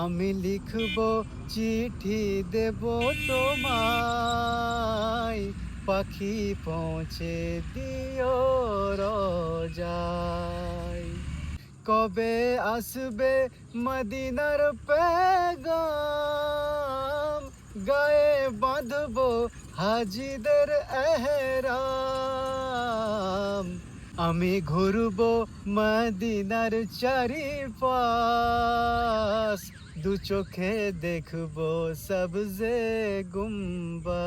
আমি লিখব চিঠি দেব তোমায়। পাখি পৌঁছে দিও রোজায়। কবে আসবে মদিনার পেগাম? গায়ে বাঁধব হাজিদের এহরাম। আমি ঘুরব মদিনার চারিপাশ। দু চোখে দেখব সবজে গুম্বা।